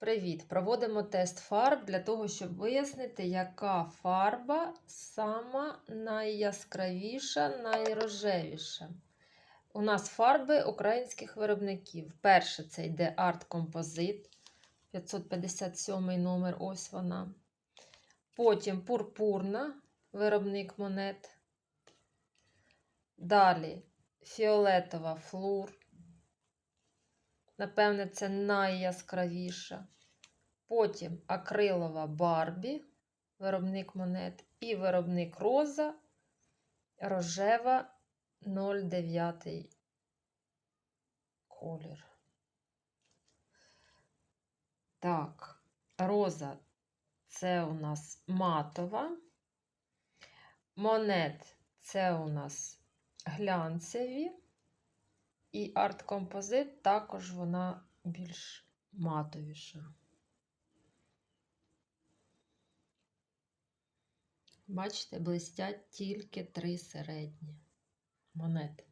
Привіт! Проводимо тест фарб для того, щоб вияснити, яка фарба сама найяскравіша, найрожевіша. У нас фарби українських виробників. Перше це йде Composite, 557 номер, ось вона. Потім пурпурна, виробник монет. Далі фіолетова флур. Напевне, це найяскравіша. Потім акрилова Барбі, виробник монет, і виробник роза, рожева 09 колір. Так, роза це у нас матова. Монет це у нас глянцеві. І арт композит також вона більш матовіша. Бачите, блистять тільки три середні монети.